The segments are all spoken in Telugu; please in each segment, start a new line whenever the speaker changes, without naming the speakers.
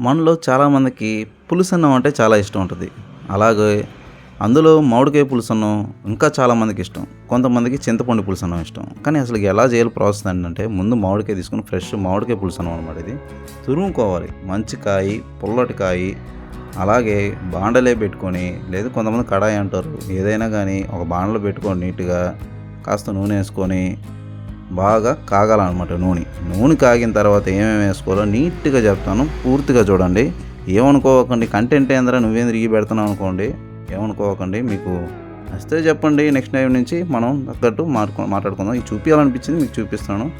మనలో చాలామందికి పులుసన్నం అంటే చాలా ఇష్టం ఉంటుంది. అలాగే అందులో మామిడికాయ పులుసు అన్నం ఇంకా చాలామందికి ఇష్టం. కొంతమందికి చింతపండు పులుసన్నం ఇష్టం. కానీ అసలు ఎలా చేయాలి ప్రాసెస్ ఏంటంటే ముందు మామిడికాయ తీసుకుని ఫ్రెష్ మామిడికాయ పులుసు అన్నం అనమాట ఇది. తురుముకోవాలి. మంచి కాయి పుల్లటి కాయి అలాగే బాండలే పెట్టుకొని లేదు కొంతమంది కడాయి అంటారు. ఏదైనా కానీ ఒక బాండలో పెట్టుకొని నీట్గా కాస్త నూనె వేసుకొని బాగా కాగాలన్నమాట నూనె. నూనె కాగిన తర్వాత ఏమేమి వేసుకోవాలో నీట్గా చెప్తాను. పూర్తిగా చూడండి. ఏమనుకోకండి. కంటెంట్ ఏందరా? నువ్వేం తిరిగి పెడుతున్నావు అనుకోండి. ఏమనుకోకండి. మీకు వస్తే చెప్పండి. నెక్స్ట్ టైం నుంచి మనం తగ్గట్టు మాట్లాడుకో మాట్లాడుకుందాం. ఇది చూపించాలనిపించింది మీకు చూపిస్తాను.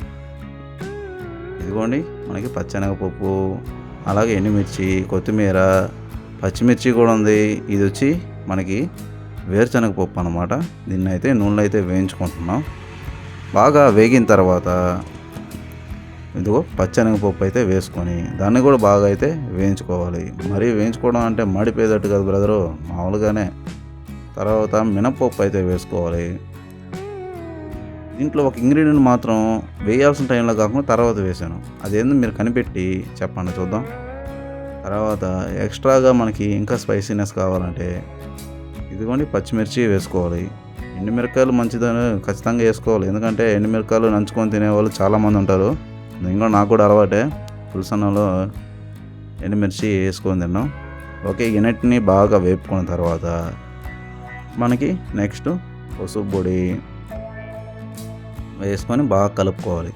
ఇదిగోండి. మనకి పచ్చెనగపప్పు అలాగే ఎండుమిర్చి కొత్తిమీర పచ్చిమిర్చి కూడా ఉంది. ఇది వచ్చి మనకి వేరుశనగ పప్పు అనమాట దీన్ని అయితే నూనెలో అయితే వేయించుకుంటున్నాం. బాగా వేగిన తర్వాత ఇదిగో పచ్చనగపప్పు అయితే వేసుకొని దాన్ని కూడా బాగా అయితే వేయించుకోవాలి. మరీ వేయించుకోవడం అంటే మడిపోయేటట్టు కదా బ్రదరు. మామూలుగానే తర్వాత మినపప్పు అయితే వేసుకోవాలి. దీంట్లో ఒక ఇంగ్రీడియంట్ మాత్రం వేయాల్సిన టైంలో కాకుండా తర్వాత వేసాను. అదేందో మీరు కనిపెట్టి చెప్పండి చూద్దాం. తర్వాత ఎక్స్ట్రాగా మనకి ఇంకా స్పైసీనెస్ కావాలంటే ఇదిగోండి పచ్చిమిర్చి వేసుకోవాలి. ఎండుమిరకాయలు మంచిదని ఖచ్చితంగా వేసుకోవాలి. ఎందుకంటే ఎండుమిరకాయలు నంచుకొని తినేవాళ్ళు చాలామంది ఉంటారు. నేను కూడా నాకు కూడా అలవాటే. పులుసన్నంలో ఎండుమిర్చి వేసుకొని తిన్నాం. ఓకే ఇనట్ని బాగా వేపుకున్న తర్వాత మనకి నెక్స్ట్ పసుపు పొడి వేసుకొని బాగా కలుపుకోవాలి.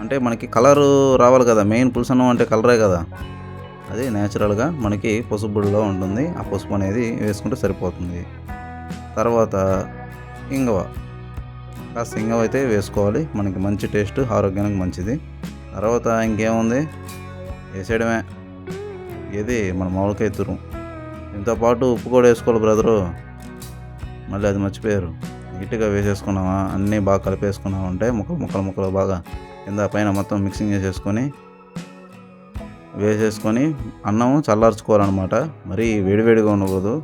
అంటే మనకి కలరు రావాలి కదా. మెయిన్ పులుసన్నం అంటే కలరే కదా. అది నేచురల్గా మనకి పసుపు పొడిలో ఉంటుంది. ఆ పసుపు అనేది వేసుకుంటే సరిపోతుంది. తర్వాత ఇంగవ. కాస్త ఇంగవ అయితే వేసుకోవాలి. మనకి మంచి టేస్ట్ ఆరోగ్యానికి మంచిది. తర్వాత ఇంకేముంది? వేసేయడమే. ఇది మన మామిడికాయ తురుము. దీంతోపాటు ఉప్పు కూడా వేసుకోవాలి బ్రదరు. మళ్ళీ అది మర్చిపోయారు. నీట్గా వేసేసుకున్నామా? అన్నీ బాగా కలిపేసుకున్నామా అంటే ముక్కలు ముక్కలు ముక్కలు బాగా కింద పైన మొత్తం మిక్సింగ్ చేసేసుకొని వేసేసుకొని అన్నం చల్లార్చుకోవాలన్నమాట. మరీ వేడివేడిగా ఉండకూడదు.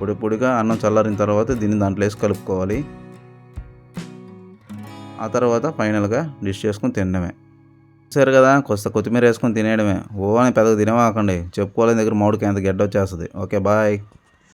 పొడి పొడిగా అన్నం చల్లారిన తర్వాత దీన్ని దాంట్లో వేసి కలుపుకోవాలి. ఆ తర్వాత ఫైనల్గా డిష్ చేసుకొని తినడమే. చూసారు కదా కొత్త కొత్తిమీర వేసుకొని తినేయడమే. ఓ అని పెద్దగా తినేవాకండి. చెప్పుకోలేని దగ్గర మామిడికి ఎంత గడ్డ వచ్చేస్తుంది. Okay bye.